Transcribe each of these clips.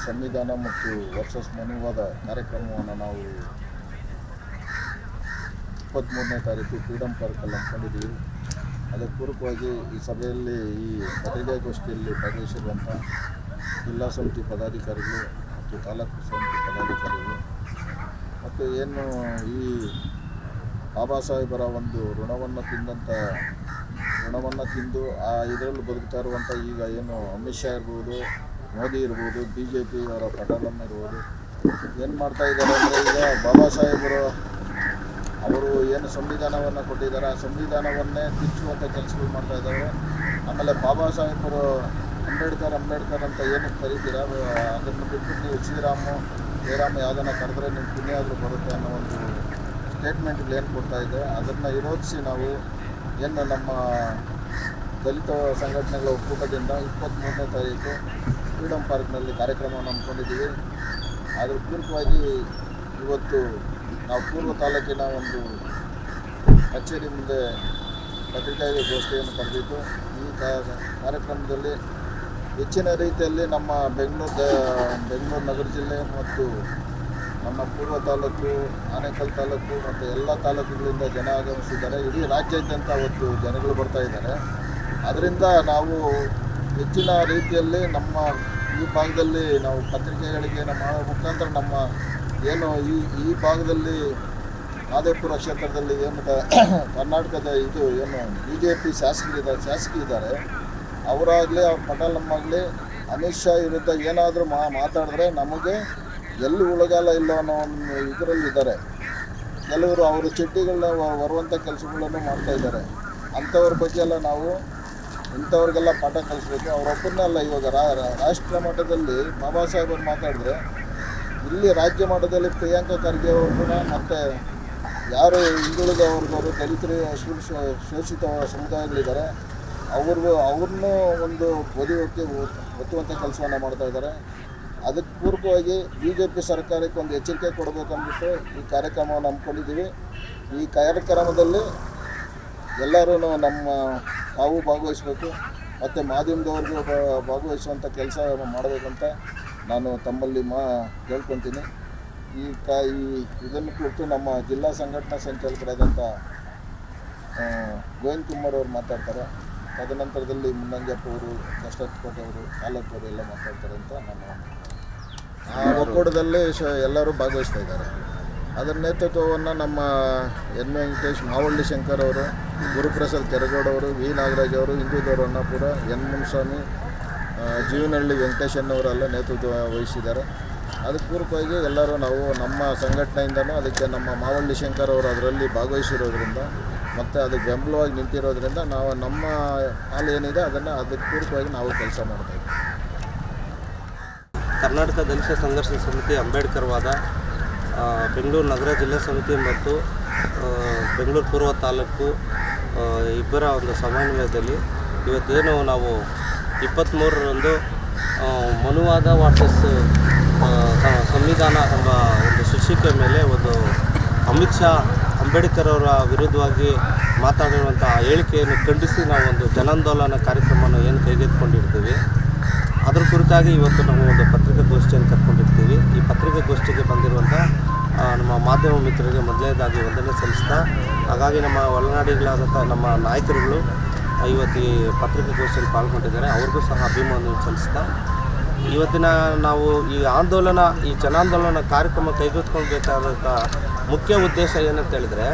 ಸಂವಿಧಾನ ಮತ್ತು ವರ್ಸಸ್ ಮನುವಾದ ಕಾರ್ಯಕ್ರಮವನ್ನು ನಾವು ಇಪ್ಪತ್ತ್ಮೂರನೇ ತಾರೀಕು ಫ್ರೀಡಮ್ ಪಾರ್ಕಲ್ಲಿ ಅಂದ್ಕೊಂಡಿದ್ದೀವಿ ಅದಕ್ಕೆ ಪೂರಕವಾಗಿ ಈ ಸಭೆಯಲ್ಲಿ ಈ ಪತ್ರಿಕಾಗೋಷ್ಠಿಯಲ್ಲಿ ಭಾಗವಹಿಸಿರುವಂಥ ಜಿಲ್ಲಾ ಸಮಿತಿ ಪದಾಧಿಕಾರಿಗಳು ಮತ್ತು ತಾಲೂಕು ಸಮಿತಿ ಪದಾಧಿಕಾರಿಗಳು ಮತ್ತು ಏನು ಈ ಬಾಬಾ ಸಾಹೇಬರ ಒಂದು ಋಣವನ್ನು ತಿಂದಂಥ ಋಣವನ್ನು ತಿಂದು ಆ ಇದರಲ್ಲಿ ಬದುಕ್ತಾ ಇರುವಂಥ ಈಗ ಏನು ಅಮಿತ್ ಶಾ ಇರ್ಬೋದು ಮೋದಿ ಇರ್ಬೋದು ಬಿ ಜೆ ಪಿ ಅವರ ಪಟಾಲಮ್ಮ ಇರ್ಬೋದು, ಏನು ಮಾಡ್ತಾ ಇದ್ದಾರೆ ಅಂದರೆ ಈಗ ಬಾಬಾ ಸಾಹೇಬರು ಅವರು ಏನು ಸಂವಿಧಾನವನ್ನು ಕೊಟ್ಟಿದ್ದಾರೆ, ಆ ಸಂವಿಧಾನವನ್ನೇ ತಿಚ್ಚುವಂಥ ಕೆಲಸಗಳು ಮಾಡ್ತಾ ಇದ್ದಾರೆ. ಆಮೇಲೆ ಬಾಬಾ ಸಾಹೇಬರು ಅಂಬೇಡ್ಕರ್ ಅಂಬೇಡ್ಕರ್ ಅಂತ ಏನು ಕರೀತೀರ? ಅದು- ಅದನ್ನು ಬಿಟ್ಟು ನೀವು ಶ್ರೀರಾಮು, ಜಯರಾಮ ಯಾವುದನ್ನ ಕರೆದ್ರೆ ನಿಮ್ಮ ಪುಣ್ಯ ಬರುತ್ತೆ ಅನ್ನೋ ಒಂದು ಸ್ಟೇಟ್ಮೆಂಟ್ಗಳು ಏನು ಕೊಡ್ತಾ ಇದೆ. ಅದನ್ನು ವಿರೋಧಿಸಿ ನಾವು ಏನು ನಮ್ಮ ದಲಿತ ಸಂಘಟನೆಗಳ ಒಕ್ಕೂಟದಿಂದ ಇಪ್ಪತ್ತ್ಮೂರನೇ ತಾರೀಕು ಫ್ರೀಡಮ್ ಪಾರ್ಕ್ನಲ್ಲಿ ಕಾರ್ಯಕ್ರಮವನ್ನು ಹಮ್ಮಿಕೊಂಡಿದ್ದೀವಿ. ಅದರ ಪೂರ್ವಕವಾಗಿ ಇವತ್ತು ನಾವು ಪೂರ್ವ ತಾಲೂಕಿನ ಒಂದು ಕಚೇರಿ ಮುಂದೆ ಪತ್ರಿಕಾಗೋಷ್ಠಿಯನ್ನು ಕರೆದಿದ್ದು, ಈ ಕಾರ್ಯಕ್ರಮದಲ್ಲಿ ಹೆಚ್ಚಿನ ರೀತಿಯಲ್ಲಿ ನಮ್ಮ ಬೆಂಗಳೂರು ಬೆಂಗಳೂರು ನಗರ ಜಿಲ್ಲೆ ಮತ್ತು ನಮ್ಮ ಪೂರ್ವ ತಾಲೂಕು, ಆನೇಕಲ್ ತಾಲೂಕು ಮತ್ತು ಎಲ್ಲ ತಾಲೂಕುಗಳಿಂದ ಜನ ಆಗಮಿಸಿದ್ದಾರೆ. ಇಡೀ ರಾಜ್ಯಾದ್ಯಂತ ಅವತ್ತು ಜನಗಳು ಬರ್ತಾ ಇದ್ದಾರೆ. ಅದರಿಂದ ನಾವು ಹೆಚ್ಚಿನ ರೀತಿಯಲ್ಲಿ ನಮ್ಮ ಈ ಭಾಗದಲ್ಲಿ ನಾವು ಪತ್ರಿಕೆಗಳಿಗೆ ನಮ್ಮ ಮುಖಾಂತರ ನಮ್ಮ ಏನು ಈ ಈ ಭಾಗದಲ್ಲಿ ಮಾದೇಪುರ ಕ್ಷೇತ್ರದಲ್ಲಿ ಏನು ಕರ್ನಾಟಕದ ಇದು ಏನು ಬಿ ಜೆ ಪಿ ಶಾಸಕರಿದ್ದಾರೆ ಶಾಸಕಿ ಇದ್ದಾರೆ. ಅವರಾಗಲಿ, ಅವ್ರ ಪಟಾಲಮ್ಮಾಗಲಿ ಅಮಿತ್ ಶಾ ವಿರುದ್ಧ ಏನಾದರೂ ಮಾ, ಮಾತಾಡಿದ್ರೆ ನಮಗೆ ಎಲ್ಲಿ ಉಳಗಾಲ ಇಲ್ಲ ಅನ್ನೋ ಒಂದು ಇದರಲ್ಲಿ ಇದ್ದಾರೆ. ಕೆಲವರು ಅವರು ಚಡ್ಡಿಗಳನ್ನ ಬರುವಂಥ ಕೆಲಸಗಳನ್ನು ಮಾಡ್ತಾ ಇದ್ದಾರೆ. ಅಂಥವ್ರ ಬಗ್ಗೆ ಎಲ್ಲ ನಾವು ಇಂಥವ್ರಿಗೆಲ್ಲ ಪಾಠ ಕಲಿಸ್ಬೇಕು. ಅವರೊಬ್ಬರನ್ನೇ ಅಲ್ಲ, ಇವಾಗ ರಾಷ್ಟ್ರ ಮಟ್ಟದಲ್ಲಿ ಬಾಬಾ ಸಾಹೇಬರು ಮಾತಾಡಿದ್ರೆ ಇಲ್ಲಿ ರಾಜ್ಯ ಮಟ್ಟದಲ್ಲಿ ಪ್ರಿಯಾಂಕಾ ಖರ್ಗೆ ಅವ್ರನ್ನ ಮತ್ತು ಯಾರು ಹಿಂದುಳಿದ ವರ್ಗವರು ದಲಿತರು ಶೋಷ ಶೋಷಿತ ಸಮುದಾಯಗಳಿದ್ದಾರೆ ಅವ್ರಿಗೂ ಅವ್ರನ್ನೂ ಒಂದು ಬದುಕೋಕ್ಕೆ ಒತ್ತುವಂಥ ಕೆಲಸವನ್ನು ಮಾಡ್ತಾ ಇದ್ದಾರೆ. ಅದಕ್ಕೆ ಪೂರ್ವವಾಗಿ ಬಿ ಜೆ ಪಿ ಸರ್ಕಾರಕ್ಕೆ ಒಂದು ಎಚ್ಚರಿಕೆ ಕೊಡಬೇಕು ಅಂದ್ಬಿಟ್ಟು ಈ ಕಾರ್ಯಕ್ರಮವನ್ನು ಹಮ್ಮಿಕೊಂಡಿದ್ದೀವಿ. ಈ ಕಾರ್ಯಕ್ರಮದಲ್ಲಿ ಎಲ್ಲರೂ ನಮ್ಮ ತಾವು ಭಾಗವಹಿಸಬೇಕು. ಮತ್ತು ಮಾಧ್ಯಮದವ್ರಿಗೂ ಭಾಗವಹಿಸುವಂಥ ಕೆಲಸ ಮಾಡಬೇಕಂತ ನಾನು ತಮ್ಮಲ್ಲಿ ಮಾ ಕೇಳ್ಕೊತೀನಿ. ಈ ಕ ಈ ಇದನ್ನು ಕುರಿತು ನಮ್ಮ ಜಿಲ್ಲಾ ಸಂಘಟನಾ ಸಂಚಾಲಕರಾದಂಥ ಗೋವಿಂದ್ ಕುಮಾರ್ ಅವರು ಮಾತಾಡ್ತಾರೆ. ತದನಂತರದಲ್ಲಿ ಮುನ್ನಂಜಪ್ಪ ಅವರು ದಶರಥಕೋಟೆ ಅವರು ತಾಲೂಕು ಅವರು ಎಲ್ಲ ಮಾತಾಡ್ತಾರೆ ಅಂತ ನಾನು ಆ ಒಕ್ಕೂಟದಲ್ಲಿ ಎಲ್ಲರೂ ಭಾಗವಹಿಸ್ತಾ ಇದ್ದಾರೆ. ಅದರ ನೇತೃತ್ವವನ್ನು ನಮ್ಮ ಎನ್ ವೆಂಕಟೇಶ್ ಮಾವಳ್ಳಿ ಶಂಕರ್ ಅವರು ಗುರುಪ್ರಸಾದ್ ಕೆರಗೌಡವರು ವಿ ನಾಗರಾಜ್ ಅವರು ಹಿಂದೂದವರು ಅಣ್ಣಪುರ ಎನ್ ಮುನ್ಸ್ವಾಮಿ ಜೀವನಹಳ್ಳಿ ಜೀವನಹಳ್ಳಿ ವೆಂಕಟೇಶಣ್ಣವರೆಲ್ಲ ನೇತೃತ್ವ ವಹಿಸಿದ್ದಾರೆ. ಅದಕ್ಕೆ ಪೂರ್ವಕವಾಗಿ ಎಲ್ಲರೂ ನಾವು ನಮ್ಮ ಸಂಘಟನೆಯಿಂದನೂ ಅದಕ್ಕೆ ನಮ್ಮ ಮಾವಳ್ಳಿ ಶಂಕರ್ ಅವರು ಅದರಲ್ಲಿ ಭಾಗವಹಿಸಿರೋದ್ರಿಂದ ಮತ್ತು ಅದಕ್ಕೆ ಬೆಂಬಲವಾಗಿ ನಿಂತಿರೋದ್ರಿಂದ ನಾವು ನಮ್ಮ ಹಾಲು ಏನಿದೆ ಅದನ್ನು ಅದಕ್ಕೆ ಪೂರ್ವಕವಾಗಿ ನಾವು ಕೆಲಸ ಮಾಡ್ತಾ ಕರ್ನಾಟಕ ದಲಿತ ಸಂಘರ್ಷ ಸಮಿತಿ ಅಂಬೇಡ್ಕರ್ ವಾದ ಆ, ಬೆಂಗಳೂರು ನಗರ ಜಿಲ್ಲಾ ಸಮಿತಿ ಮತ್ತು ಬೆಂಗಳೂರು ಪೂರ್ವ ತಾಲೂಕು ಇಬ್ಬರ ಒಂದು ಸಮನ್ವಯದಲ್ಲಿ ಇವತ್ತೇನು ನಾವು ಇಪ್ಪತ್ತ್ಮೂರರಂದು ಮನುವಾದ ವಾಟಸ್ ಸಂವಿಧಾನ ಎಂಬ ಒಂದು ಶೀರ್ಷಿಕೆ ಮೇಲೆ ಒಂದು ಅಮಿತ್ ಶಾ, ಅಂಬೇಡ್ಕರ್ ಅವರ ವಿರುದ್ಧವಾಗಿ ಮಾತಾಡಿರುವಂಥ ಹೇಳಿಕೆಯನ್ನು ಖಂಡಿಸಿ ನಾವು ಒಂದು ಜನಾಂದೋಲನ ಕಾರ್ಯಕ್ರಮವನ್ನು ಏನು ಕೈಗೆತ್ತಿಕೊಂಡಿರ್ತೀವಿ. ಅದರ ಕುರಿತಾಗಿ ಇವತ್ತು ನಾವು ಒಂದು ಪತ್ರಿಕಾಗೋಷ್ಠಿಯನ್ನು ಕರ್ಕೊಂಡಿರ್ತೀವಿ. ಈ ಪತ್ರಿಕಾಗೋಷ್ಠಿಗೆ ಬಂದಿರುವಂಥ ನಮ್ಮ ಮಾಧ್ಯಮ ಮಿತ್ರರಿಗೆ ಮೊದಲನೇದಾಗಿ ವಂದನೆ ಸಲ್ಲಿಸ್ತಾ, ಹಾಗಾಗಿ ನಮ್ಮ ಒಳನಾಡಿಗಳಾದಂಥ ನಮ್ಮ ನಾಯಕರುಗಳು ಇವತ್ತು ಈ ಪತ್ರಿಕಾಗೋಷ್ಠಿಯಲ್ಲಿ ಪಾಲ್ಗೊಂಡಿದ್ದಾರೆ. ಅವ್ರಿಗೂ ಸಹ ಅಭಿಮಾನ ಸಲ್ಲಿಸ್ತಾ, ಇವತ್ತಿನ ನಾವು ಈ ಆಂದೋಲನ, ಈ ಜನಾಂದೋಲನ ಕಾರ್ಯಕ್ರಮ ಕೈಗೆತ್ಕೊಳ್ಬೇಕಾದಂಥ ಮುಖ್ಯ ಉದ್ದೇಶ ಏನಂತ ಹೇಳಿದ್ರೆ,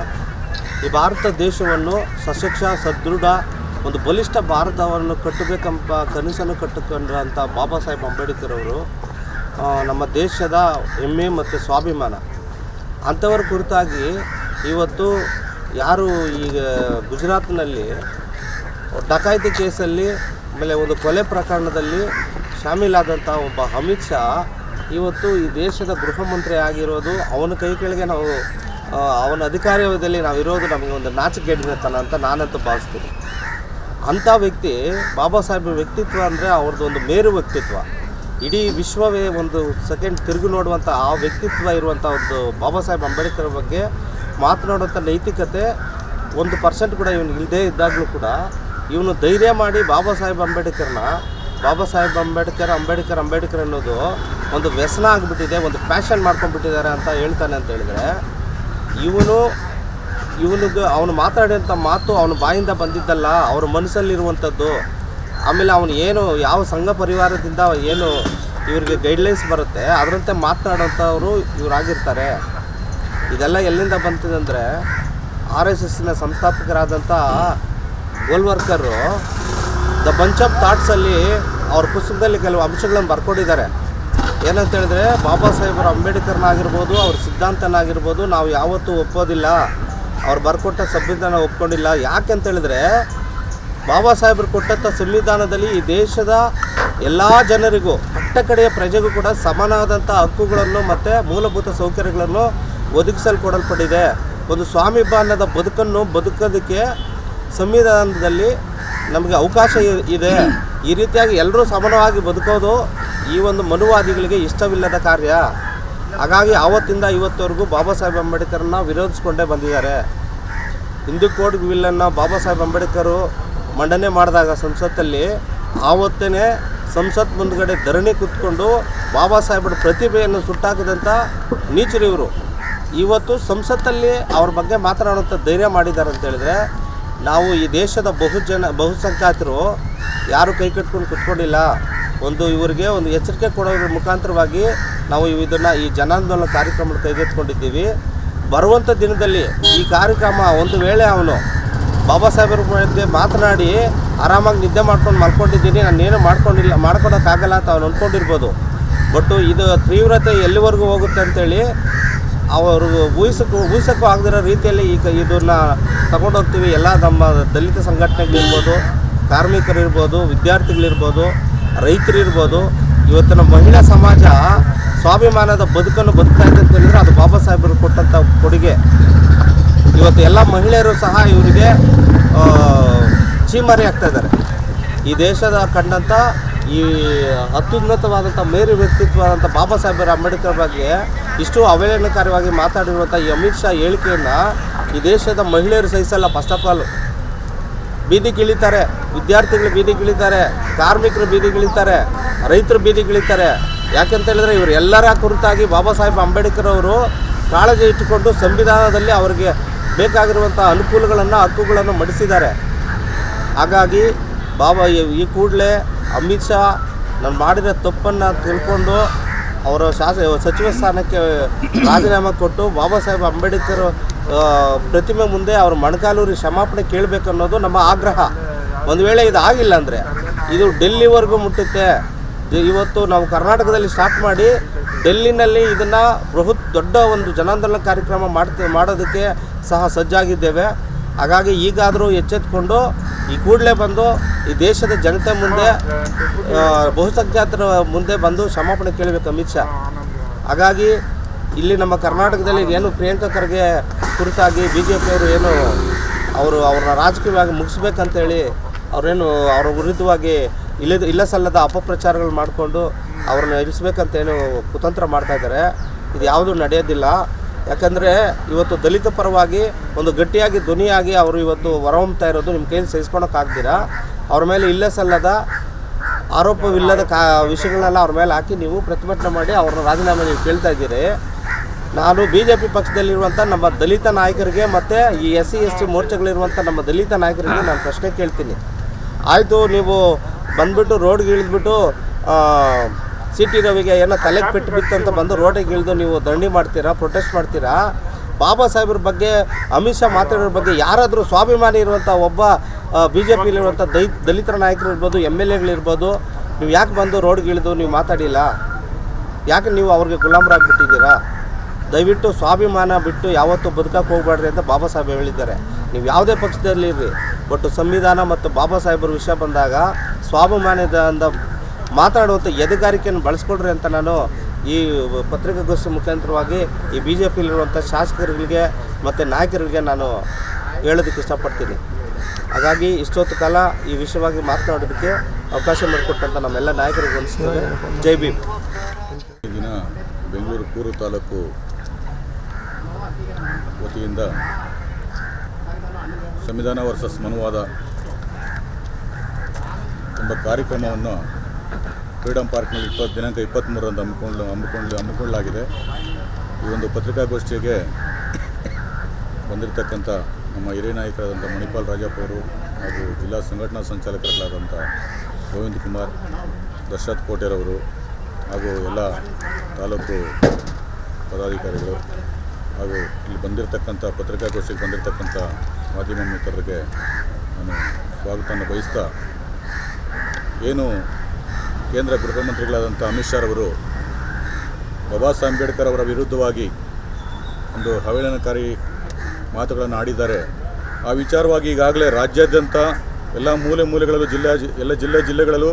ಈ ಭಾರತ ದೇಶವನ್ನು ಸಶಕ್ಷ, ಸದೃಢ, ಒಂದು ಬಲಿಷ್ಠ ಭಾರತವನ್ನು ಕಟ್ಟಬೇಕೆಂಬ ಕನಸನ್ನು ಕಟ್ಟಿಕೊಂಡ್ರಂಥ ಬಾಬಾ ಸಾಹೇಬ್ ಅಂಬೇಡ್ಕರ್ ಅವರು ನಮ್ಮ ದೇಶದ ಹೆಮ್ಮೆ ಮತ್ತು ಸ್ವಾಭಿಮಾನ. ಅಂಥವ್ರ ಕುರಿತಾಗಿ ಇವತ್ತು ಯಾರು ಈಗ ಗುಜರಾತ್ನಲ್ಲಿ ಡಕಾಯಿತಿ ಕೇಸಲ್ಲಿ ಆಮೇಲೆ ಒಂದು ಕೊಲೆ ಪ್ರಕರಣದಲ್ಲಿ ಶಾಮೀಲಾದಂಥ ಒಬ್ಬ ಅಮಿತ್ ಶಾ ಇವತ್ತು ಈ ದೇಶದ ಗೃಹ ಮಂತ್ರಿ ಆಗಿರೋದು ಅವನ ಕೈ ಕೆಳಗೆ ನಾವು ಅವನ ಅಧಿಕಾರದಲ್ಲಿ ನಾವು ಇರೋದು ನಮಗೆ ಒಂದು ನಾಚಿಕೆಡಿನತನ ಅಂತ ನಾನಂತೂ ಭಾವಿಸ್ತೀನಿ. ಅಂಥ ವ್ಯಕ್ತಿ, ಬಾಬಾ ಸಾಹೇಬ್ ವ್ಯಕ್ತಿತ್ವ ಅಂದರೆ ಅವ್ರದ್ದು ಒಂದು ಮೇರು ವ್ಯಕ್ತಿತ್ವ. ಇಡೀ ವಿಶ್ವವೇ ಒಂದು ಸೆಕೆಂಡ್ ತಿರುಗಿ ನೋಡುವಂಥ ಆ ವ್ಯಕ್ತಿತ್ವ ಇರುವಂಥ ಒಂದು ಬಾಬಾ ಸಾಹೇಬ್ ಅಂಬೇಡ್ಕರ್ ಬಗ್ಗೆ ಮಾತನಾಡುವಂಥ ನೈತಿಕತೆ ಒಂದು ಪರ್ಸೆಂಟ್ ಕೂಡ ಇವನು ಇಲ್ಲದೇ ಇದ್ದಾಗಲೂ ಕೂಡ ಇವನು ಧೈರ್ಯ ಮಾಡಿ ಬಾಬಾ ಸಾಹೇಬ್ ಅಂಬೇಡ್ಕರ್ನ, ಬಾಬಾ ಸಾಹೇಬ್ ಅಂಬೇಡ್ಕರ್ ಅಂಬೇಡ್ಕರ್ ಅಂಬೇಡ್ಕರ್ ಅನ್ನೋದು ಒಂದು ವ್ಯಸನ ಆಗಿಬಿಟ್ಟಿದೆ, ಒಂದು ಪ್ಯಾಷನ್ ಮಾಡ್ಕೊಂಡ್ಬಿಟ್ಟಿದ್ದಾರೆ ಅಂತ ಹೇಳ್ತಾನೆ ಅಂತ ಹೇಳಿದರೆ, ಇವನು, ಇವನಿಗೆ ಅವನು ಮಾತಾಡಿದಂಥ ಮಾತು ಅವನ ಬಾಯಿಂದ ಬಂದಿದ್ದಲ್ಲ, ಅವ್ರ ಮನಸ್ಸಲ್ಲಿರುವಂಥದ್ದು ಆಮೇಲೆ ಅವನು ಏನು, ಯಾವ ಸಂಘ ಪರಿವಾರದಿಂದ ಏನು ಇವ್ರಿಗೆ ಗೈಡ್ಲೈನ್ಸ್ ಬರುತ್ತೆ, ಅದರಂತೆ ಮಾತನಾಡೋಂಥವ್ರು ಇವರಾಗಿರ್ತಾರೆ. ಇದೆಲ್ಲ ಎಲ್ಲಿಂದ ಬಂತಿದೆ ಅಂದರೆ ಆರ್ ಎಸ್ ಎಸ್ನ ಸಂಸ್ಥಾಪಕರಾದಂಥ ಗೋಲ್ವರ್ಕರು ದ ಬಂಚ್ ಆಫ್ ಥಾಟ್ಸಲ್ಲಿ ಅವ್ರ ಪುಸ್ತಕದಲ್ಲಿ ಕೆಲವು ಅಂಶಗಳನ್ನು ಬರ್ಕೊಂಡಿದ್ದಾರೆ ಏನಂತ ಹೇಳಿದ್ರೆ ಬಾಬಾ ಸಾಹೇಬರ ಅಂಬೇಡ್ಕರ್ನಾಗಿರ್ಬೋದು, ಅವ್ರ ಸಿದ್ಧಾಂತನಾಗಿರ್ಬೋದು, ನಾವು ಯಾವತ್ತೂ ಒಪ್ಪೋದಿಲ್ಲ. ಅವ್ರು ಬರ್ಕೊಟ್ಟ ಸಂವಿಧಾನ ಒಪ್ಕೊಂಡಿಲ್ಲ. ಯಾಕೆ ಅಂತ ಹೇಳಿದ್ರೆ ಬಾಬಾ ಸಾಹೇಬರು ಕೊಟ್ಟಂಥ ಸಂವಿಧಾನದಲ್ಲಿ ಈ ದೇಶದ ಎಲ್ಲ ಜನರಿಗೂ ಕಡೆಯ ಪ್ರಜೆಗೂ ಕೂಡ ಸಮಾನವಾದಂಥ ಹಕ್ಕುಗಳನ್ನು ಮತ್ತು ಮೂಲಭೂತ ಸೌಕರ್ಯಗಳನ್ನು ಒದಗಿಸಲ್ಪಡಲ್ಪಟ್ಟಿದೆ. ಒಂದು ಸ್ವಾಮಿ ಸ್ವಾಮಿಭಾನದ ಬದುಕನ್ನು ಬದುಕೋದಕ್ಕೆ ಸಂವಿಧಾನದಲ್ಲಿ ನಮಗೆ ಅವಕಾಶ ಇದೆ. ಈ ರೀತಿಯಾಗಿ ಎಲ್ಲರೂ ಸಮಾನವಾಗಿ ಬದುಕೋದು ಈ ಒಂದು ಮನುವಾದಿಗಳಿಗೆ ಇಷ್ಟವಿಲ್ಲದ ಕಾರ್ಯ. ಹಾಗಾಗಿ ಆವತ್ತಿಂದ ಇವತ್ತವರೆಗೂ ಬಾಬಾ ಸಾಹೇಬ್ ಅಂಬೇಡ್ಕರ್ನ ವಿರೋಧಿಸ್ಕೊಂಡೇ ಬಂದಿದ್ದಾರೆ. ಹಿಂದೂ ಕೋಡ್ ವಿಲ್ಲನ್ನು ಬಾಬಾ ಸಾಹೇಬ್ ಅಂಬೇಡ್ಕರು ಮಂಡನೆ ಮಾಡಿದಾಗ ಸಂಸತ್ತಲ್ಲಿ ಆವತ್ತೇ ಸಂಸತ್ ಮುಂದ್ಗಡೆ ಧರಣಿ ಕೂತ್ಕೊಂಡು ಬಾಬಾ ಸಾಹೇಬರ ಪ್ರತಿಭೆಯನ್ನು ಸುಟ್ಟಾಕಿದಂಥ ನೀಚರು ಇವರು. ಇವತ್ತು ಸಂಸತ್ತಲ್ಲಿ ಅವ್ರ ಬಗ್ಗೆ ಮಾತನಾಡುವಂಥ ಧೈರ್ಯ ಮಾಡಿದ್ದಾರೆ ಅಂತೇಳಿದ್ರೆ ನಾವು ಈ ದೇಶದ ಬಹುಜನ, ಬಹುಸಂಖ್ಯಾತರು ಯಾರು ಕೈ ಕಟ್ಕೊಂಡು ಕುತ್ಕೊಂಡಿಲ್ಲ, ಒಂದು ಇವರಿಗೆ ಒಂದು ಎಚ್ಚರಿಕೆ ಕೊಡೋದ್ರ ಮುಖಾಂತರವಾಗಿ ನಾವು ಇದನ್ನು ಈ ಜನಾಂದೋಲನ ಕಾರ್ಯಕ್ರಮ ಕೈಗೆತ್ಕೊಂಡಿದ್ದೀವಿ ಬರುವಂಥ ದಿನದಲ್ಲಿ ಈ ಕಾರ್ಯಕ್ರಮ ಒಂದು ವೇಳೆ ಅವನು ಬಾಬಾ ಸಾಹೇಬ್ರ ಬಗ್ಗೆ ಮಾತನಾಡಿ, ಆರಾಮಾಗಿ ನಿದ್ದೆ ಮಾಡ್ಕೊಂಡು ಮಲ್ಕೊಂಡಿದ್ದೀನಿ ನಾನೇನು ಮಾಡ್ಕೊಂಡಿಲ್ಲ ಮಾಡ್ಕೊಳಕ್ಕಾಗಲ್ಲ ಅಂತ ಅವ್ನು ಅಂದ್ಕೊಂಡಿರ್ಬೋದು ಬಟ್ ಇದು ತೀವ್ರತೆ ಎಲ್ಲಿವರೆಗೂ ಹೋಗುತ್ತೆ ಅಂತೇಳಿ, ಅವರು ಊಹಿಸಕ್ಕೂ ಊಹಿಸಕ್ಕೂ ಆಗದಿರೋ ರೀತಿಯಲ್ಲಿ ಈಗ ಇದನ್ನು ತಗೊಂಡೋಗ್ತೀವಿ. ಎಲ್ಲ ನಮ್ಮ ದಲಿತ ಸಂಘಟನೆಗಳಿರ್ಬೋದು, ಕಾರ್ಮಿಕರಿರ್ಬೋದು, ವಿದ್ಯಾರ್ಥಿಗಳಿರ್ಬೋದು, ರೈತರಿರ್ಬೋದು. ಇವತ್ತಿನ ಮಹಿಳಾ ಸಮಾಜ ಸ್ವಾಭಿಮಾನದ ಬದುಕನ್ನು ಬದುಕ್ತಾ ಇದೆ ಅಂತ ಹೇಳಿದ್ರೆ ಅದು ಬಾಬಾ ಸಾಹೇಬರು ಕೊಟ್ಟಂಥ ಕೊಡುಗೆ. ಇವತ್ತು ಎಲ್ಲ ಮಹಿಳೆಯರು ಸಹ ಇವರಿಗೆ ಚೀಮರಿ ಆಗ್ತಾ ಇದ್ದಾರೆ. ಈ ದೇಶದ ಕಂಡಂಥ ಈ ಅತ್ಯುನ್ನತವಾದಂಥ ಮೇರು ವ್ಯಕ್ತಿತ್ವವಾದಂಥ ಬಾಬಾ ಸಾಹೇಬರ ಅಂಬೇಡ್ಕರ್ ಬಗ್ಗೆ ಇಷ್ಟು ಅವಹೇಳನಕಾರಿಯಾಗಿ ಮಾತಾಡಿರುವಂಥ ಈ ಅಮಿತ್ ಶಾ ಹೇಳಿಕೆಯನ್ನು ಈ ದೇಶದ ಮಹಿಳೆಯರು ಸಹಿಸಲ್ಲ. ಫಸ್ಟ್ ಆಫ್ ಆಲ್ ಬೀದಿಗಿಳಿತಾರೆ ವಿದ್ಯಾರ್ಥಿಗಳು ಬೀದಿಗಿಳಿತಾರೆ ಕಾರ್ಮಿಕರು ಬೀದಿಗಿಳಿತಾರೆ ರೈತರು ಬೀದಿಗಿಳಿತಾರೆ ಯಾಕೆಂತ ಹೇಳಿದ್ರೆ ಇವರು ಎಲ್ಲರ ಕುರಿತಾಗಿ ಬಾಬಾ ಸಾಹೇಬ್ ಅಂಬೇಡ್ಕರ್ ಅವರು ಕಾಳಜಿ ಇಟ್ಟುಕೊಂಡು ಸಂವಿಧಾನದಲ್ಲಿ ಅವರಿಗೆ ಬೇಕಾಗಿರುವಂಥ ಅನುಕೂಲಗಳನ್ನು, ಹಕ್ಕುಗಳನ್ನು ಮಡಿಸಿದ್ದಾರೆ. ಹಾಗಾಗಿ ಬಾಬಾ, ಈ- ಕೂಡಲೇ ಅಮಿತ್ ಶಾ ನಾನು ಮಾಡಿದ ತಪ್ಪನ್ನು ತಿಳ್ಕೊಂಡು ಅವರ ಶಾಸ, ಸಚಿವ ಸ್ಥಾನಕ್ಕೆ ರಾಜೀನಾಮೆ ಕೊಟ್ಟು ಬಾಬಾ ಸಾಹೇಬ್ ಅಂಬೇಡ್ಕರ್ ಪ್ರತಿಮೆ ಮುಂದೆ ಅವ್ರ ಮಣಕಾಲೂರಿ ಕ್ಷಮಾಪಣೆ ಕೇಳಬೇಕನ್ನೋದು ನಮ್ಮ ಆಗ್ರಹ. ಒಂದು ವೇಳೆ ಇದು ಆಗಿಲ್ಲ ಅಂದರೆ, ಇದು ಡೆಲ್ಲಿವರೆಗೂ ಮುಟ್ಟುತ್ತೆ. ಇವತ್ತು ನಾವು ಕರ್ನಾಟಕದಲ್ಲಿ ಸ್ಟಾರ್ಟ್ ಮಾಡಿ ಡೆಲ್ಲಿನಲ್ಲಿ ಇದನ್ನು ಬೃಹತ್ ದೊಡ್ಡ ಒಂದು ಜನಾಂದೋಲನ ಕಾರ್ಯಕ್ರಮ ಮಾಡ್ತೇ, ಮಾಡೋದಕ್ಕೆ ಸಹ ಸಜ್ಜಾಗಿದ್ದೇವೆ. ಹಾಗಾಗಿ ಈಗಾದರೂ ಎಚ್ಚೆತ್ಕೊಂಡು ಈ ಕೂಡಲೇ ಬಂದು ಈ ದೇಶದ ಜನತೆ ಮುಂದೆ ಬಹುಸಂಖ್ಯಾತರ ಮುಂದೆ ಬಂದು ಕ್ಷಮಾಪಣೆ ಕೇಳಬೇಕು ಅಮಿತ್ ಶಾ. ಹಾಗಾಗಿ ಇಲ್ಲಿ ನಮ್ಮ ಕರ್ನಾಟಕದಲ್ಲಿ ಏನು ಪ್ರಿಯಾಂಕಾ ಖರ್ಗೆ ಕುರಿತಾಗಿ ಬಿ ಜೆ ಪಿಯವರು ಏನು ಅವರು ಅವ್ರನ್ನ ರಾಜಕೀಯವಾಗಿ ಮುಗಿಸ್ಬೇಕಂತೇಳಿ ಅವರೇನು, ಅವರ ವಿರುದ್ಧವಾಗಿ ಇಲ್ಲದ ಇಲ್ಲ ಸಲ್ಲದ ಅಪಪ್ರಚಾರಗಳು ಮಾಡಿಕೊಂಡು ಅವ್ರನ್ನ ಇರಿಸ್ಬೇಕಂತ ಏನು ಕುತಂತ್ರ ಮಾಡ್ತಾ ಇದ್ದಾರೆ. ಇದು ಯಾವುದು ನಡೆಯೋದಿಲ್ಲ. ಯಾಕಂದರೆ ಇವತ್ತು ದಲಿತ ಪರವಾಗಿ ಒಂದು ಗಟ್ಟಿಯಾಗಿ ಧ್ವನಿಯಾಗಿ ಅವರು ಇವತ್ತು ಹೊರಹೊಮ್ತಾ ಇರೋದು ನಿಮ್ಮ ಕೈಯಲ್ಲಿ ಸಹಿಸ್ಕೊಳಕ್ಕಾಗ್ದಿರಾ? ಅವ್ರ ಮೇಲೆ ಇಲ್ಲ ಸಲ್ಲದ ಆರೋಪವಿಲ್ಲದ ಕಾ ವಿಷಯಗಳನ್ನೆಲ್ಲ ಅವ್ರ ಮೇಲೆ ಹಾಕಿ ನೀವು ಪ್ರತಿಭಟನೆ ಮಾಡಿ ಅವ್ರನ್ನ ರಾಜೀನಾಮೆ ನೀವು ಕೇಳ್ತಾ ಇದ್ದೀರಿ. ನಾನು ಬಿ ಜೆ ಪಿ ಪಕ್ಷದಲ್ಲಿರುವಂಥ ನಮ್ಮ ದಲಿತ ನಾಯಕರಿಗೆ ಮತ್ತು ಈ ಎಸ್ ಸಿ ಎಸ್ ಟಿ ಮೋರ್ಚಾಗಳಿರುವಂಥ ನಮ್ಮ ದಲಿತ ನಾಯಕರಿಗೆ ನಾನು ಪ್ರಶ್ನೆ ಕೇಳ್ತೀನಿ. ಆಯಿತು, ನೀವು ಬಂದ್ಬಿಟ್ಟು ರೋಡ್ಗೆ ಇಳಿದ್ಬಿಟ್ಟು ಸಿ ಟಿ ರವಿಗೆ ಏನೋ ತಲೆಗೆ ಪೆಟ್ಟು ಅಂತ ಬಂದು ರೋಡಿಗೆ ಇಳಿದು ನೀವು ದಂಡಿ ಮಾಡ್ತೀರಾ ಪ್ರೊಟೆಸ್ಟ್ ಮಾಡ್ತೀರಾ? ಬಾಬಾ ಸಾಹೇಬ್ರ ಬಗ್ಗೆ, ಅಮಿತ್ ಶಾ ಮಾತಾಡೋರ ಬಗ್ಗೆ ಯಾರಾದರೂ ಸ್ವಾಭಿಮಾನಿ ಇರುವಂಥ ಒಬ್ಬ ಬಿ ಜೆ ಪಿಲಿರುವಂಥ ದೈ ದಲಿತರ ನಾಯಕರು ಇರ್ಬೋದು, ಎಂ ಎಲ್ ಎಗಳಿರ್ಬೋದು, ನೀವು ಯಾಕೆ ಬಂದು ರೋಡ್ಗೆ ಇಳಿದು ನೀವು ಮಾತಾಡಿಲ್ಲ? ಯಾಕೆ ನೀವು ಅವ್ರಿಗೆ ಗುಲಾಮರಾಗ್ಬಿಟ್ಟಿದ್ದೀರಾ ದಯವಿಟ್ಟು ಸ್ವಾಭಿಮಾನ ಬಿಟ್ಟು ಯಾವತ್ತೂ ಬದುಕಕ್ಕೆ ಹೋಗ್ಬಾರ್ದು ಅಂತ ಬಾಬಾ ಸಾಹೇಬ್ ಹೇಳಿದ್ದಾರೆ. ನೀವು ಯಾವುದೇ ಪಕ್ಷದಲ್ಲಿರ್ರಿ, ಒಟ್ಟು ಸಂವಿಧಾನ ಮತ್ತು ಬಾಬಾ ಸಾಹೇಬ್ರ ವಿಷಯ ಬಂದಾಗ ಸ್ವಾಭಿಮಾನದಿಂದ ಮಾತಾಡುವಂಥ ಎದೆಗಾರಿಕೆಯನ್ನು ಬಳಸ್ಕೊಡ್ರಿ ಅಂತ ನಾನು ಈ ಪತ್ರಿಕಾಗೋಷ್ಠಿ ಮುಖಾಂತರವಾಗಿ ಈ ಬಿ ಜೆ ಪಿಲಿರುವಂಥ ಶಾಸಕರಿಗೆ ಮತ್ತು ನಾಯಕರಿಗೆ ನಾನು ಹೇಳೋದಕ್ಕೆ ಇಷ್ಟಪಡ್ತೀನಿ. ಹಾಗಾಗಿ ಇಷ್ಟೊತ್ತು ಕಾಲ ಈ ವಿಷಯವಾಗಿ ಮಾತನಾಡೋದಕ್ಕೆ ಅವಕಾಶ ಮಾಡಿಕೊಟ್ಟಂಥ ನಮ್ಮೆಲ್ಲ ನಾಯಕರಿಗೆ ಅನಿಸ್ತದೆ. ಜೈ ಭೀಮ್. ದಿನ ಬೆಂಗಳೂರು ಪೂರ್ವ ತಾಲೂಕು ವತಿಯಿಂದ ಸಂವಿಧಾನ ವರ್ಸಸ್ ಮನುವಾದ ಎಂಬ ಕಾರ್ಯಕ್ರಮವನ್ನು ಫ್ರೀಡಮ್ ಪಾರ್ಕ್ನಲ್ಲಿ ಇಪ್ಪತ್ತು ದಿನಾಂಕ ಇಪ್ಪತ್ತ್ಮೂರರಂದು ಹಮ್ಮಿಕೊಂಡು ಹಮ್ಮಿಕೊಂಡು ಹಮ್ಮಿಕೊಳ್ಳಲಾಗಿದೆ. ಈ ಒಂದು ಪತ್ರಿಕಾಗೋಷ್ಠಿಗೆ ಬಂದಿರತಕ್ಕಂಥ ನಮ್ಮ ಹಿರಿಯ ನಾಯಕರಾದಂಥ ಮಣಿಪಾಲ್ ರಾಜಪ್ಪ ಅವರು ಹಾಗೂ ಜಿಲ್ಲಾ ಸಂಘಟನಾ ಸಂಚಾಲಕರಾದಂಥ ಗೋವಿಂದ್ ಕುಮಾರ್, ದಶರಥ್ ಕೋಟೆರವರು ಹಾಗೂ ಎಲ್ಲ ತಾಲೂಕು ಪದಾಧಿಕಾರಿಗಳು ಹಾಗೂ ಇಲ್ಲಿ ಬಂದಿರತಕ್ಕಂಥ ಪತ್ರಿಕಾಗೋಷ್ಠಿಗೆ ಬಂದಿರತಕ್ಕಂಥ ಮಾಧ್ಯಮ ಮಿತ್ರರಿಗೆ ನಾನು ಸ್ವಾಗತವನ್ನು ಬಯಸ್ತಾ ಏನು ಕೇಂದ್ರ ಗೃಹ ಅಮಿತ್ ಶಾ ಅವರು ಬಾಬಾ ಸಾಹೇಬ್ ಅಂಬೇಡ್ಕರ್ ಅವರ ವಿರುದ್ಧವಾಗಿ ಒಂದು ಹವೇಳನಕಾರಿ ಮಾತುಗಳನ್ನು ಆಡಿದ್ದಾರೆ. ಆ ವಿಚಾರವಾಗಿ ಈಗಾಗಲೇ ರಾಜ್ಯಾದ್ಯಂತ ಎಲ್ಲ ಮೂಲೆ ಮೂಲೆಗಳಲ್ಲೂ ಜಿಲ್ಲೆ ಎಲ್ಲ ಜಿಲ್ಲೆ ಜಿಲ್ಲೆಗಳಲ್ಲೂ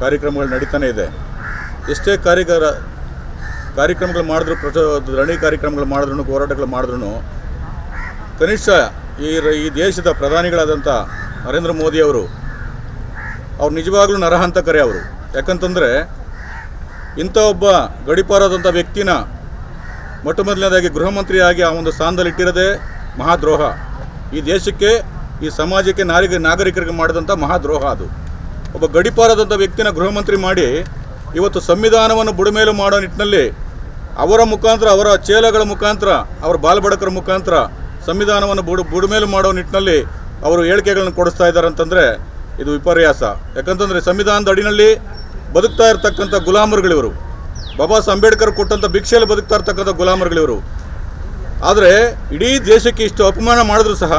ಕಾರ್ಯಕ್ರಮಗಳು ನಡೀತಾನೆ ಇದೆ. ಎಷ್ಟೇ ಕಾರ್ಯಕರ ಕಾರ್ಯಕ್ರಮಗಳು ಮಾಡಿದ್ರು ಪ್ರಚ ಕಾರ್ಯಕ್ರಮಗಳು ಮಾಡಿದ್ರು, ಹೋರಾಟಗಳು ಮಾಡಿದ್ರು, ಕನಿಷ್ಠ ಈ ಈ ದೇಶದ ಪ್ರಧಾನಿಗಳಾದಂಥ ನರೇಂದ್ರ ಮೋದಿ ಅವರು ನಿಜವಾಗ್ಲೂ ನರಹಂತಕರೇ ಅವರು. ಯಾಕಂತಂದರೆ, ಇಂಥ ಒಬ್ಬ ಗಡಿಪಾರಾದಂಥ ವ್ಯಕ್ತಿನ ಮೊಟ್ಟ ಮೊದಲನೇದಾಗಿ ಗೃಹ ಮಂತ್ರಿಯಾಗಿ ಆ ಒಂದು ಸ್ಥಾನದಲ್ಲಿ ಇಟ್ಟಿರೋದೇ ಮಹಾದ್ರೋಹ. ಈ ದೇಶಕ್ಕೆ, ಈ ಸಮಾಜಕ್ಕೆ ನಾರಿಗೆ, ನಾಗರಿಕರಿಗೆ ಮಾಡಿದಂಥ ಮಹಾದ್ರೋಹ ಅದು. ಒಬ್ಬ ಗಡಿಪಾರದಂಥ ವ್ಯಕ್ತಿನ ಗೃಹ ಮಂತ್ರಿ ಮಾಡಿ ಇವತ್ತು ಸಂವಿಧಾನವನ್ನು ಬುಡಮೇಲು ಮಾಡೋ ನಿಟ್ಟಿನಲ್ಲಿ ಅವರ ಮುಖಾಂತರ, ಅವರ ಚೇಲಗಳ ಮುಖಾಂತರ, ಅವರ ಬಾಲಬಡಕರ ಮುಖಾಂತರ ಸಂವಿಧಾನವನ್ನು ಬುಡ, ಬುಡಮೇಲು ಮಾಡೋ ನಿಟ್ಟಿನಲ್ಲಿ ಅವರು ಹೇಳಿಕೆಗಳನ್ನು ಕೊಡಿಸ್ತಾ ಇದ್ದಾರೆ ಅಂತಂದರೆ ಇದು ವಿಪರ್ಯಾಸ. ಯಾಕಂತಂದರೆ ಸಂವಿಧಾನದ ಅಡಿನಲ್ಲಿ ಬದುಕ್ತಾ ಇರತಕ್ಕಂಥ ಗುಲಾಮರುಗಳಿವರು, ಬಾಬಾ ಸಾಹೇಬ್ ಅಂಬೇಡ್ಕರ್ ಕೊಟ್ಟಂಥ ಭಿಕ್ಷೆಯಲ್ಲಿ ಬದುಕ್ತಾ ಇರ್ತಕ್ಕಂಥ ಗುಲಾಮರುಗಳಿವರು. ಆದರೆ ಇಡೀ ದೇಶಕ್ಕೆ ಇಷ್ಟು ಅಪಮಾನ ಮಾಡಿದ್ರು ಸಹ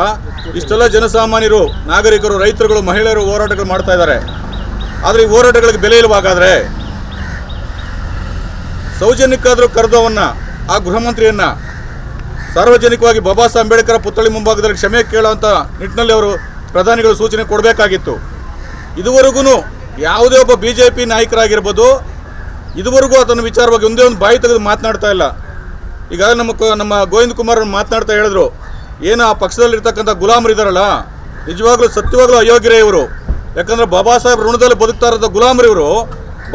ಇಷ್ಟೆಲ್ಲ ಜನಸಾಮಾನ್ಯರು, ನಾಗರಿಕರು, ರೈತರುಗಳು, ಮಹಿಳೆಯರು ಹೋರಾಟಗಳು ಮಾಡ್ತಾ ಇದ್ದಾರೆ. ಆದರೆ ಈ ಹೋರಾಟಗಳಿಗೆ ಬೆಲೆ ಇಲ್ಲವಾಗಾದರೆ ಸೌಜನ್ಯಕ್ಕಾದರೂ ಕರೆದವನ್ನ, ಆ ಗೃಹ ಮಂತ್ರಿಯನ್ನ ಸಾರ್ವಜನಿಕವಾಗಿ ಬಾಬಾ ಸಾಹೇಬ್ ಅಂಬೇಡ್ಕರ್ ಪುತ್ಥಳಿ ಮುಂಭಾಗದಲ್ಲಿ ಕ್ಷಮೆ ಕೇಳುವಂಥ ನಿಟ್ಟಿನಲ್ಲಿ ಅವರು ಪ್ರಧಾನಿಗಳು ಸೂಚನೆ ಕೊಡಬೇಕಾಗಿತ್ತು. ಇದುವರೆಗೂ ಯಾವುದೇ ಒಬ್ಬ ಬಿ ಜೆ ಪಿ ನಾಯಕರಾಗಿರ್ಬೋದು, ಇದುವರೆಗೂ ಅದನ್ನು ವಿಚಾರವಾಗಿ ಒಂದೇ ಒಂದು ಬಾಯಿ ತೆಗೆದು ಮಾತನಾಡ್ತಾ ಇಲ್ಲ. ಈಗ ನಮ್ಮ ನಮ್ಮ ಗೋವಿಂದ ಕುಮಾರ್ ಮಾತನಾಡ್ತಾ ಹೇಳಿದ್ರು, ಏನು ಆ ಪಕ್ಷದಲ್ಲಿರ್ತಕ್ಕಂಥ ಗುಲಾಮರು ಇದ್ದಾರಲ್ಲ ನಿಜವಾಗ್ಲೂ ಸತ್ಯವಾಗ್ಲೂ ಅಯೋಗ್ಯರೇ ಇವರು. ಯಾಕಂದ್ರೆ ಬಾಬಾ ಸಾಹೇಬ್ ಋಣದಲ್ಲಿ ಬದುಕ್ತಾ ಇರೋದ ಗುಲಾಮರು ಇವರು.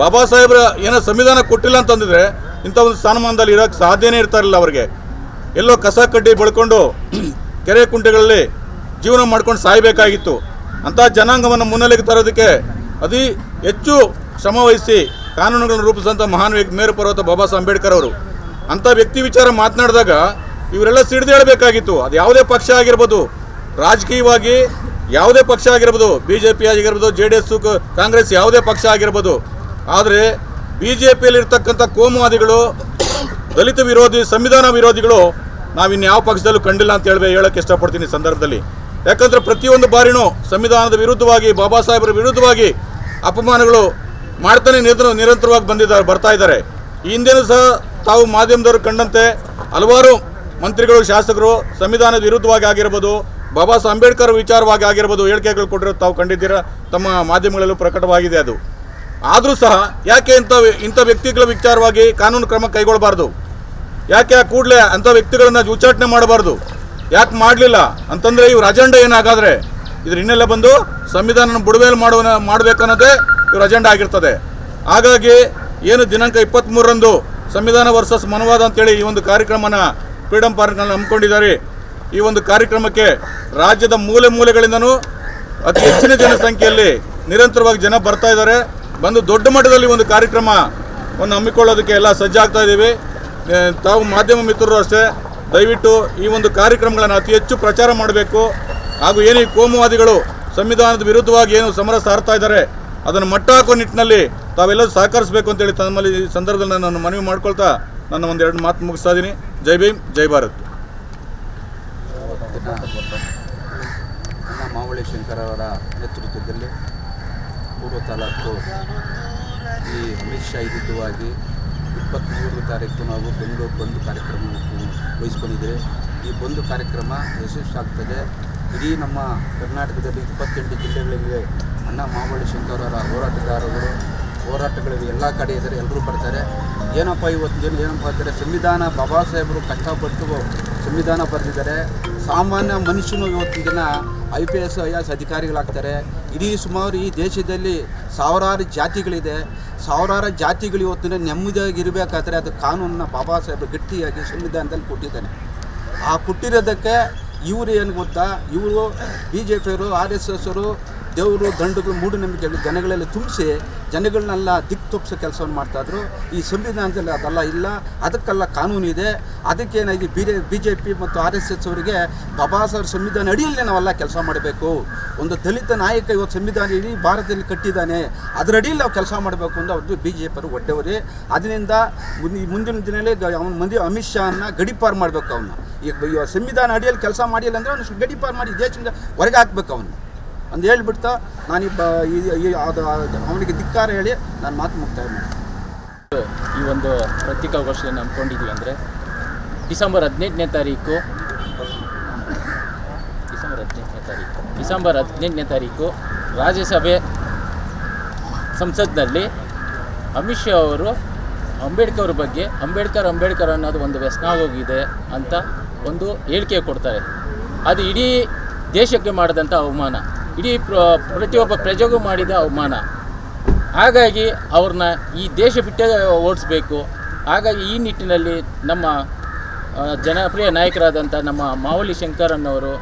ಬಾಬಾ ಸಾಹೇಬ್ರ ಏನೋ ಸಂವಿಧಾನ ಕೊಟ್ಟಿಲ್ಲ ಅಂತಂದಿದ್ರೆ ಇಂಥ ಒಂದು ಸ್ಥಾನಮಾನದಲ್ಲಿ ಇರೋಕ್ಕೆ ಸಾಧ್ಯನೇ ಇರ್ತಾ ಇರಲಿಲ್ಲ ಅವರಿಗೆ. ಎಲ್ಲೋ ಕಸ ಕಡ್ಡಿ ಬಳ್ಕೊಂಡು, ಕೆರೆ ಕುಂಟೆಗಳಲ್ಲಿ ಜೀವನ ಮಾಡ್ಕೊಂಡು ಸಾಯಬೇಕಾಗಿತ್ತು. ಅಂತ ಜನಾಂಗವನ್ನು ಮುನ್ನೆಲೆಗೆ ತರೋದಕ್ಕೆ ಅತಿ ಹೆಚ್ಚು ಶ್ರಮವಹಿಸಿ ಕಾನೂನುಗಳನ್ನು ರೂಪಿಸಿದಂಥ ಮಹಾನ್ ವ್ಯಕ್ತಿ ಮೇರು ಪರ್ವತ ಬಾಬಾ ಸಾಹೇಬ್ ಅಂಬೇಡ್ಕರ್ ಅವರು. ಅಂಥ ವ್ಯಕ್ತಿ ವಿಚಾರ ಮಾತನಾಡಿದಾಗ ಇವರೆಲ್ಲ ಸಿಡಿದು ಹೇಳಬೇಕಾಗಿತ್ತು. ಅದು ಯಾವುದೇ ಪಕ್ಷ ಆಗಿರ್ಬೋದು, ರಾಜಕೀಯವಾಗಿ ಯಾವುದೇ ಪಕ್ಷ ಆಗಿರ್ಬೋದು ಬಿ ಜೆ ಪಿ ಆಗಿರ್ಬೋದು, ಜೆ ಡಿ ಎಸ್ ಕಾಂಗ್ರೆಸ್ ಯಾವುದೇ ಪಕ್ಷ ಆಗಿರ್ಬೋದು. ಆದರೆ ಬಿ ಜೆ ಪಿಯಲ್ಲಿರ್ತಕ್ಕಂಥ ಕೋಮುವಾದಿಗಳು, ದಲಿತ ವಿರೋಧಿ, ಸಂವಿಧಾನ ವಿರೋಧಿಗಳು ನಾವು ನಾವಿನ್ಯಾವ ಪಕ್ಷದಲ್ಲೂ ಕಂಡಿಲ್ಲ ಅಂತ ಹೇಳಬೇಕು ಹೇಳೋಕ್ಕೆ ಇಷ್ಟಪಡ್ತೀನಿ ಈ ಸಂದರ್ಭದಲ್ಲಿ. ಯಾಕಂದರೆ ಪ್ರತಿಯೊಂದು ಬಾರಿನೂ ಸಂವಿಧಾನದ ವಿರುದ್ಧವಾಗಿ, ಬಾಬಾ ಸಾಹೇಬರ ವಿರುದ್ಧವಾಗಿ ಅಪಮಾನಗಳು ಮಾಡ್ತಾನೆ ನಿರಂತರ ನಿರಂತರವಾಗಿ ಬಂದಿದ್ದಾರೆ, ಬರ್ತಾ ಇದ್ದಾರೆ. ಈ ಹಿಂದೆನೂ ಸಹ ತಾವು ಮಾಧ್ಯಮದವರು ಕಂಡಂತೆ ಹಲವಾರು ಮಂತ್ರಿಗಳು, ಶಾಸಕರು ಸಂವಿಧಾನದ ವಿರುದ್ಧವಾಗಿ ಆಗಿರ್ಬೋದು, ಬಾಬಾ ಸಾಹೇಬ್ ಅಂಬೇಡ್ಕರ್ ವಿಚಾರವಾಗಿ ಆಗಿರ್ಬೋದು ಹೇಳಿಕೆಗಳು ಕೊಟ್ಟಿರೋದು ತಾವು ಕಂಡಿದ್ದೀರಾ? ತಮ್ಮ ಮಾಧ್ಯಮಗಳಲ್ಲೂ ಪ್ರಕಟವಾಗಿದೆ ಅದು. ಆದರೂ ಸಹ ಯಾಕೆ ಇಂಥ ಇಂಥ ವ್ಯಕ್ತಿಗಳ ವಿಚಾರವಾಗಿ ಕಾನೂನು ಕ್ರಮ ಕೈಗೊಳ್ಳಬಾರ್ದು? ಯಾಕೆ ಆ ಕೂಡಲೇ ಅಂಥ ವ್ಯಕ್ತಿಗಳನ್ನು ಉಚ್ಚಾಟನೆ ಮಾಡಬಾರ್ದು? ಯಾಕೆ ಮಾಡಲಿಲ್ಲ ಅಂತಂದರೆ ಇವ್ರ ಅಜೆಂಡಾ ಏನಾಗಾದರೆ ಇದ್ರ ಹಿನ್ನೆಲೆ ಬಂದು ಸಂವಿಧಾನ ಬುಡಮೇಲೆ ಮಾಡುವ ಮಾಡಬೇಕನ್ನೋದೇ ಇವ್ರ ಅಜೆಂಡಾ ಆಗಿರ್ತದೆ. ಹಾಗಾಗಿ ಏನು ದಿನಾಂಕ ಇಪ್ಪತ್ತ್ಮೂರರಂದು ಸಂವಿಧಾನ ವರ್ಸಸ್ ಮನವಾದ ಅಂತೇಳಿ ಈ ಒಂದು ಕಾರ್ಯಕ್ರಮನ ಫ್ರೀಡಮ್ ಪಾರ್ಕ್ನಲ್ಲಿ ಹಮ್ಮಿಕೊಂಡಿದ್ದಾರೆ. ಈ ಒಂದು ಕಾರ್ಯಕ್ರಮಕ್ಕೆ ರಾಜ್ಯದ ಮೂಲೆ ಮೂಲೆಗಳಿಂದನೂ ಅತಿ ಹೆಚ್ಚಿನ ಜನಸಂಖ್ಯೆಯಲ್ಲಿ ನಿರಂತರವಾಗಿ ಜನ ಬರ್ತಾ ಇದ್ದಾರೆ. ಬಂದು ದೊಡ್ಡ ಮಟ್ಟದಲ್ಲಿ ಒಂದು ಕಾರ್ಯಕ್ರಮವನ್ನು ಹಮ್ಮಿಕೊಳ್ಳೋದಕ್ಕೆ ಎಲ್ಲ ಸಜ್ಜಾಗ್ತಾ ಇದ್ದೀವಿ. ತಾವು ಮಾಧ್ಯಮ ಮಿತ್ರರು ಅಷ್ಟೇ. ದಯವಿಟ್ಟು ಈ ಒಂದು ಕಾರ್ಯಕ್ರಮಗಳನ್ನು ಅತಿ ಹೆಚ್ಚು ಪ್ರಚಾರ ಮಾಡಬೇಕು. ಹಾಗೂ ಏನೇ ಕೋಮುವಾದಿಗಳು ಸಂವಿಧಾನದ ವಿರುದ್ಧವಾಗಿ ಏನು ಸಮರ ಸಾರ್ತಾ ಇದ್ದಾರೆ, ಅದನ್ನು ಮಟ್ಟ ಹಾಕೋ ನಿಟ್ಟಿನಲ್ಲಿ ತಾವೆಲ್ಲರೂ ಸಹಕರಿಸಬೇಕು ಅಂತೇಳಿ ತಮ್ಮಲ್ಲಿ ಈ ಸಂದರ್ಭದಲ್ಲಿ ನಾನು ಮನವಿ ಮಾಡ್ಕೊಳ್ತಾ ನನ್ನ ಒಂದೆರಡು ಮಾತು ಮುಗಿಸ್ತಾ ಇದ್ದೀನಿ. ಜೈ ಭೀಮ್, ಜೈ ಭಾರತ್. ಮಾವಳಿ ಶಂಕರ್ ಅವರ ನೇತೃತ್ವದಲ್ಲಿ ಪೂರ್ವ ತಾಲೂಕು ಈ ಅಮಿತ್ ಶಾ ವಿರುದ್ಧವಾಗಿ ಇಪ್ಪತ್ತ್ಮೂರು ತಾರೀಕು ನಾವು ಬೆಂಗಳೂರು ಬಂದು ಕಾರ್ಯಕ್ರಮ ವಹಿಸ್ಕೊಂಡಿದ್ದೇವೆ ಈ ಬಂದು ಕಾರ್ಯಕ್ರಮ ಯಶಸ್ವಿ ಆಗ್ತದೆ ಇಡೀ ನಮ್ಮ ಕರ್ನಾಟಕದಲ್ಲಿ ಇಪ್ಪತ್ತೆಂಟು ಜಿಲ್ಲೆಗಳಲ್ಲಿ ಅಣ್ಣ ಮಾವಳಿ ಶಂಕರವರ ಹೋರಾಟಗಾರರು ಹೋರಾಟಗಳಿಗೆ ಎಲ್ಲ ಕಡೆ ಇದ್ದಾರೆ, ಎಲ್ಲರೂ ಬರ್ತಾರೆ. ಏನಪ್ಪ ಇವತ್ತು ಏನಪ್ಪ ಅಂದರೆ ಸಂವಿಧಾನ ಬಾಬಾ ಸಾಹೇಬರು ಕಷ್ಟಪಟ್ಟು ಸಂವಿಧಾನ ಬರೆದಿದ್ದಾರೆ. ಸಾಮಾನ್ಯ ಮನುಷ್ಯನು ಇವತ್ತಿನ ದಿನ I P S I S ಅಧಿಕಾರಿಗಳಾಗ್ತಾರೆ. ಇಡೀ ಸುಮಾರು ಈ ದೇಶದಲ್ಲಿ ಸಾವಿರಾರು ಜಾತಿಗಳಿದೆ. ಸಾವಿರಾರು ಜಾತಿಗಳು ಇವತ್ತಿನ ನೆಮ್ಮದಿಯಾಗಿ ಇರಬೇಕಾದ್ರೆ ಅದು ಕಾನೂನನ್ನ ಬಾಬಾ ಸಾಹೇಬ್ ಗಟ್ಟಿಯಾಗಿ ಸಂವಿಧಾನದಲ್ಲಿ ಕೊಟ್ಟಿದ್ದಾನೆ. ಆ ಕೊಟ್ಟಿರೋದಕ್ಕೆ ಇವರು ಏನು ಗೊತ್ತಾ? ಇವರು ಬಿ ಜೆ ಪಿಯವರು ಆರ್ ಎಸ್ ಎಸ್ವರು ದೇವರು ದಂಡುಗಳು ಮೂಢನಂಬಿಕೆಗಳು ಜನಗಳಲ್ಲಿ ತುಂಬಿಸಿ ಜನಗಳನ್ನೆಲ್ಲ ದಿಕ್ಕು ತಪ್ಪಿಸೋ ಕೆಲಸವನ್ನು ಮಾಡ್ತಾಯಿದ್ರು ಈ ಸಂವಿಧಾನದಲ್ಲಿ ಅದೆಲ್ಲ ಇಲ್ಲ. ಅದಕ್ಕೆಲ್ಲ ಕಾನೂನು ಇದೆ. ಅದಕ್ಕೇನಾಗಿ ಬಿ ಬಿ ಜೆ ಪಿ ಮತ್ತು ಆರ್ ಎಸ್ ಎಸ್ ಅವರಿಗೆ ಬಾಬಾ ಸಾಹೇಬ್ ಸಂವಿಧಾನ ಅಡಿಯಲ್ಲಿ ನಾವೆಲ್ಲ ಕೆಲಸ ಮಾಡಬೇಕು. ಒಂದು ದಲಿತ ನಾಯಕ ಇವತ್ತು ಸಂವಿಧಾನ ಇಡೀ ಭಾರತದಲ್ಲಿ ಕಟ್ಟಿದ್ದಾನೆ. ಅದರ ಅಡಿಯಲ್ಲಿ ನಾವು ಕೆಲಸ ಮಾಡಬೇಕು ಅಂತ ಅವ್ರದ್ದು ಬಿ ಜೆ ಪಿ ಒಡ್ಡೆವರಿ. ಅದರಿಂದ ಮುಂದಿನ ಮುಂದಿನ ದಿನದಲ್ಲಿ ಅವನ ಮಂದಿ ಅಮಿತ್ ಶಾನ ಗಡಿಪಾರು ಮಾಡಬೇಕು ಅವನು. ಈಗ ಸಂವಿಧಾನ ಅಡಿಯಲ್ಲಿ ಕೆಲಸ ಮಾಡಿಲ್ಲ ಅಂದರೆ ಅವನು ಗಡಿಪಾರು ಮಾಡಿ ದೇಶದಿಂದ ಹೊರಗೆ ಹಾಕ್ಬೇಕು ಅವನು. ಅಂತ ಹೇಳ್ಬಿಡ್ತಾ, ನಾನು ಈ ಅದು ಅದು, ಅವನಿಗೆ ಧಿಕ್ಕಾರ ಹೇಳಿ ನಾನು ಮಾತು ಮುಕ್ತಾಯ ಇದ್ದೀನಿ. ಈ ಒಂದು ಪತ್ರಿಕಾಗೋಷ್ಠಿಯನ್ನು ಅಂದ್ಕೊಂಡಿದ್ವಿ ಅಂದರೆ, ಡಿಸೆಂಬರ್ ಹದಿನೆಂಟನೇ ತಾರೀಕು, ಡಿಸೆಂಬರ್ ಹದಿನೆಂಟನೇ ತಾರೀಕು, ಡಿಸೆಂಬರ್ ಹದಿನೆಂಟನೇ ತಾರೀಕು ರಾಜ್ಯಸಭೆ ಸಂಸತ್ನಲ್ಲಿ ಅಮಿತ್ ಶಾ ಅವರು ಅಂಬೇಡ್ಕರ್ ಬಗ್ಗೆ, ಅಂಬೇಡ್ಕರ್ ಅಂಬೇಡ್ಕರ್ ಅನ್ನೋದು ಒಂದು ವ್ಯಸನ ಆಗೋಗಿದೆ ಅಂತ ಒಂದು ಹೇಳಿಕೆ ಕೊಡ್ತಾರೆ. ಅದು ಇಡೀ ದೇಶಕ್ಕೆ ಮಾಡಿದಂಥ ಅವಮಾನ. ಇಡೀ ಪ್ರ, ಪ್ರತಿಯೊಬ್ಬ ಪ್ರಜೆಗೂ ಮಾಡಿದ ಅವಮಾನ. ಹಾಗಾಗಿ ಅವ್ರನ್ನ ಈ ದೇಶ ಬಿಟ್ಟೇ ಓಡಿಸ್ಬೇಕು. ಹಾಗಾಗಿ ಈ ನಿಟ್ಟಿನಲ್ಲಿ ನಮ್ಮ ಜನಪ್ರಿಯ ನಾಯಕರಾದಂಥ ನಮ್ಮ ಮಾವಲಿ ಶಂಕರನ್ನವರು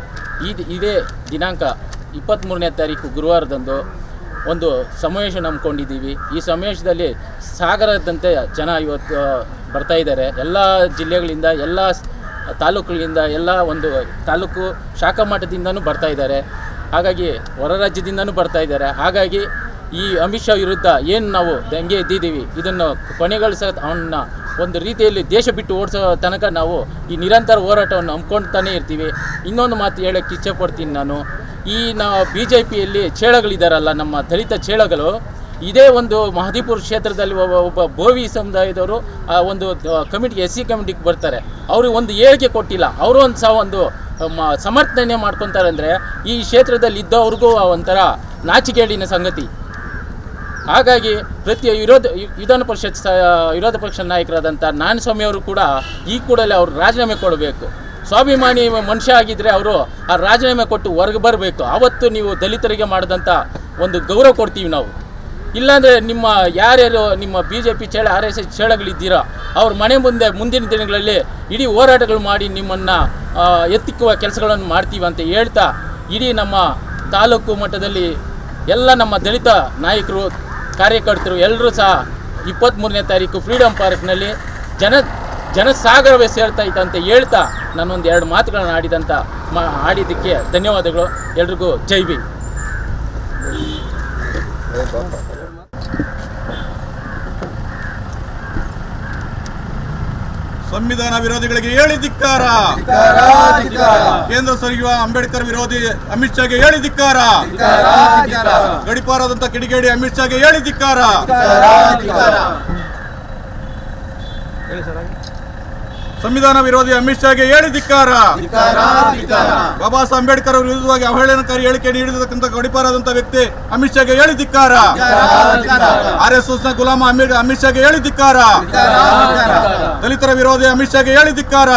ಈ, ಇದೇ ದಿನಾಂಕ ಇಪ್ಪತ್ತ್ಮೂರನೇ ತಾರೀಕು ಗುರುವಾರದಂದು ಒಂದು ಸಮಾವೇಶ ನಂಬ್ಕೊಂಡಿದ್ದೀವಿ ಈ ಸಮಾವೇಶದಲ್ಲಿ ಸಾಗರದಂತೆ ಜನ ಇವತ್ತು ಬರ್ತಾ ಇದ್ದಾರೆ. ಎಲ್ಲ ಜಿಲ್ಲೆಗಳಿಂದ, ಎಲ್ಲ ತಾಲೂಕುಗಳಿಂದ ಎಲ್ಲ ಒಂದು ತಾಲೂಕು ಶಾಖಾ ಮಠದಿಂದನೂ ಬರ್ತಾ ಇದ್ದಾರೆ. ಹಾಗಾಗಿ ಹೊರ ರಾಜ್ಯದಿಂದನೂ ಬರ್ತಾ ಇದ್ದಾರೆ. ಹಾಗಾಗಿ ಈ ಅಮಿತ್ ಶಾ ವಿರುದ್ಧ ಏನು ನಾವು ದಂಗೆ ಎದ್ದಿದ್ದೀವಿ, ಇದನ್ನು ಕೊನೆಗೊಳಿಸೋ ಅವನ್ನ ಒಂದು ರೀತಿಯಲ್ಲಿ ದೇಶ ಬಿಟ್ಟು ಓಡಿಸೋ ತನಕ ನಾವು ಈ ನಿರಂತರ ಹೋರಾಟವನ್ನು ಹಮ್ಕೊಳ್ತಾನೆ ಇರ್ತೀವಿ. ಇನ್ನೊಂದು ಮಾತು ಹೇಳೋಕ್ಕೆ ಇಚ್ಛೆ ಪಡ್ತೀನಿ ನಾನು. ಈ ನಾವು ಬಿ ಜೆ ಪಿಯಲ್ಲಿ ಚೇಳಗಳಿದ್ದಾರಲ್ಲ ನಮ್ಮ ದಲಿತ ಚೇಳಗಳು ಇದೇ ಒಂದು ಮಹದೀಪುರ ಕ್ಷೇತ್ರದಲ್ಲಿ ಒಬ್ಬ ಒಬ್ಬ ಭೋವಿ ಸಮುದಾಯದವರು ಆ ಒಂದು ಕಮಿಟಿಗೆ ಎಸ್ ಸಿ ಕಮಿಟಿಗೆ ಬರ್ತಾರೆ. ಅವರು ಒಂದು ಹೇಳಿಕೆ ಕೊಟ್ಟಿಲ್ಲ. ಅವರು ಒಂದು ಸಹ ಒಂದು ಸಮರ್ಥನೆ ಮಾಡ್ಕೊತಾರೆ ಅಂದರೆ ಈ ಕ್ಷೇತ್ರದಲ್ಲಿ ಇದ್ದವ್ರಿಗೂ ಒಂಥರ ನಾಚಿಕೇಡಿನ ಸಂಗತಿ. ಹಾಗಾಗಿ ಪ್ರತಿ ವಿರೋಧ, ವಿಧಾನ ಪರಿಷತ್ ವಿರೋಧ ಪಕ್ಷ ನಾಯಕರಾದಂಥ ನಾರಾಯಣಸ್ವಾಮಿ ಅವರು ಕೂಡ ಈ ಕೂಡಲೇ ಅವರು ರಾಜೀನಾಮೆ ಕೊಡಬೇಕು. ಸ್ವಾಭಿಮಾನಿ ಮನುಷ್ಯ ಆಗಿದ್ದರೆ ಅವರು ಆ ರಾಜೀನಾಮೆ ಕೊಟ್ಟು ಹೊರಗೆ ಬರಬೇಕು. ಆವತ್ತು ನೀವು ದಲಿತರಿಗೆ ಮಾಡಿದಂಥ ಒಂದು ಗೌರವ ಕೊಡ್ತೀವಿ ನಾವು. ಇಲ್ಲಾಂದರೆ ನಿಮ್ಮ ಯಾರ್ಯಾರು ನಿಮ್ಮ ಬಿ ಜೆ ಪಿ ಚೇಳ, ಆರ್ ಎಸ್ ಎಸ್ ಚೇಳಗಳಿದ್ದೀರೋ, ಅವ್ರ ಮನೆ ಮುಂದೆ ಮುಂದಿನ ದಿನಗಳಲ್ಲಿ ಇಡೀ ಹೋರಾಟಗಳು ಮಾಡಿ ನಿಮ್ಮನ್ನು ಎತ್ತಿಕ್ಕುವ ಕೆಲಸಗಳನ್ನು ಮಾಡ್ತೀವಿ ಅಂತ ಹೇಳ್ತಾ ಇಡೀ ನಮ್ಮ ತಾಲೂಕು ಮಟ್ಟದಲ್ಲಿ ಎಲ್ಲ ನಮ್ಮ ದಲಿತ ನಾಯಕರು, ಕಾರ್ಯಕರ್ತರು ಎಲ್ಲರೂ ಸಹ ಇಪ್ಪತ್ತ್ಮೂರನೇ ತಾರೀಕು ಫ್ರೀಡಮ್ ಪಾರ್ಕ್ನಲ್ಲಿ ಜನ, ಜನಸಾಗರವೇ ಸೇರ್ತಾ ಇತ್ತು ಅಂತ ಹೇಳ್ತಾ ನಾನೊಂದು ಎರಡು ಮಾತುಗಳನ್ನು ಆಡಿದಂಥ ಮಾ, ಆಡಿದ್ದಕ್ಕೆ ಧನ್ಯವಾದಗಳು. ಎಲ್ರಿಗೂ ಜೈ ಭೀಮ್. ಸಂವಿಧಾನ ವಿರೋಧಿಗಳಿಗೆ ಹೇಳಿ ಧಿಕ್ಕಾರ. ಕೇಂದ್ರ ಸರಿಯುವ ಅಂಬೇಡ್ಕರ್ ವಿರೋಧಿ ಅಮಿತ್ ಶಾಗೆ ಹೇಳಿ ಧಿಕ್ಕಾರ. ಗಡಿಪಾರದಂತ ಕಿಡಿಗೇಡಿ ಅಮಿತ್ ಶಾಗೆ ಹೇಳಿ ಧಿಕ್ಕಾರ ಸಂವಿಧಾನ ವಿರೋಧಿ ಅಮಿತ್ ಶಾಗೆ ಹೇಳಿ ಧಿಕ್ಕಾರ. ಬಾಬಾ ಸಾಹೇಬ್ ಅಂಬೇಡ್ಕರ್ ಅವರ ವಿರುದ್ಧವಾಗಿ ಅವಹೇಳನಕಾರಿ ಹೇಳಿಕೆ ನೀಡಿರತಕ್ಕಂಥ ಗಡಿಪಾರಾದಂತ ವ್ಯಕ್ತಿ ಅಮಿತ್ ಶಾಗೆ ಹೇಳಿ ಧಿಕ್ಕಾರ. ಆರ್ ಎಸ್ ಎಸ್ನ ಗುಲಾಮ ಅಮೀರ್ ಅಮಿತ್ ಶಾಗೆ ಹೇಳಿ ಧಿಕ್ಕಾರ. ದಲಿತರ ವಿರೋಧಿ ಅಮಿತ್ ಶಾಗೆ ಹೇಳಿ ಧಿಕ್ಕಾರ.